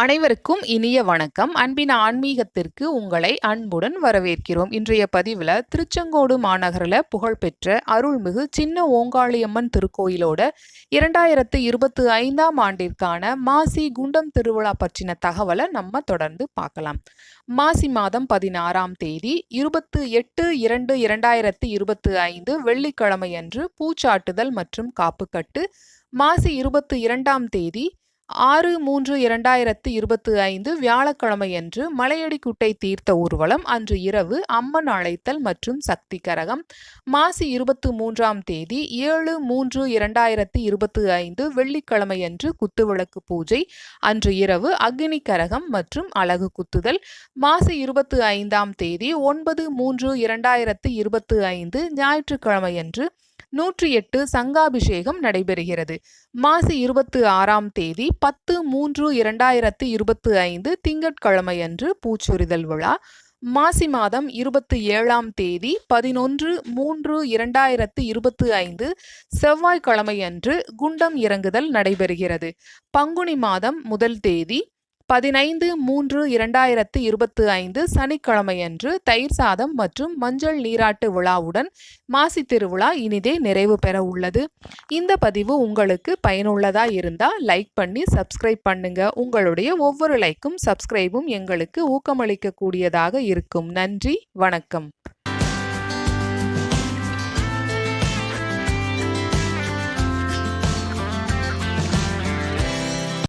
அனைவருக்கும் இனிய வணக்கம். அன்பின் ஆன்மீகத்திற்கு உங்களை அன்புடன் வரவேற்கிறோம். இன்றைய பதிவில் திருச்செங்கோடு மாநகரில் புகழ்பெற்ற அருள்மிகு சின்ன ஓங்காளியம்மன் திருக்கோயிலோட இரண்டாயிரத்து இருபத்தி ஐந்தாம் ஆண்டிற்கான மாசி குண்டம் திருவிழா பற்றின தகவலை நம்ம தொடர்ந்து பார்க்கலாம். மாசி மாதம் பதினாறாம் தேதி இருபத்து எட்டு இரண்டு இரண்டாயிரத்து இருபத்தி ஐந்து வெள்ளிக்கிழமையன்று பூச்சாட்டுதல் மற்றும் காப்புக்கட்டு. மாசி இருபத்து இரண்டாம் தேதி ஆறு மூன்று இரண்டாயிரத்து இருபத்தி ஐந்து வியாழக்கிழமையன்று மலையடிக்குட்டை தீர்த்த ஊர்வலம் அன்று இரவு அம்மன் அழைத்தல் மற்றும் சக்தி கரகம். மாசி இருபத்து மூன்றாம் தேதி ஏழு மூன்று இரண்டாயிரத்து இருபத்தி ஐந்து வெள்ளிக்கிழமையன்று குத்துவிளக்கு பூஜை அன்று இரவு அக்னி கரகம் மற்றும் அழகு குத்துதல். மாசி இருபத்து ஐந்தாம் தேதி ஒன்பது மூன்று இரண்டாயிரத்து இருபத்தி ஐந்து ஞாயிற்றுக்கிழமையன்று நூற்றி எட்டு சங்காபிஷேகம் நடைபெறுகிறது. மாசி இருபத்தி ஆறாம் தேதி பத்து மூன்று இரண்டாயிரத்து இருபத்தி ஐந்து திங்கட்கிழமையன்று பூச்சொரிதல் விழா. மாசி மாதம் இருபத்தி ஏழாம் தேதி பதினொன்று மூன்று இரண்டாயிரத்து இருபத்தி ஐந்து செவ்வாய்க்கிழமையன்று குண்டம் இறங்குதல் நடைபெறுகிறது. பங்குனி மாதம் முதல் தேதி பதினைந்து மூன்று இரண்டாயிரத்து இருபத்தி ஐந்து சனிக்கிழமையன்று தயிர் சாதம் மற்றும் மஞ்சள் நீராட்டு விழாவுடன் மாசி திருவிழா இனிதே நிறைவு பெற உள்ளது. இந்த பதிவு உங்களுக்கு பயனுள்ளதா இருந்தால் லைக் பண்ணி சப்ஸ்கிரைப் பண்ணுங்க. உங்களுடைய ஒவ்வொரு லைக்கும் சப்ஸ்கிரைபும் எங்களுக்கு ஊக்கமளிக்கக்கூடியதாக இருக்கும். நன்றி வணக்கம்.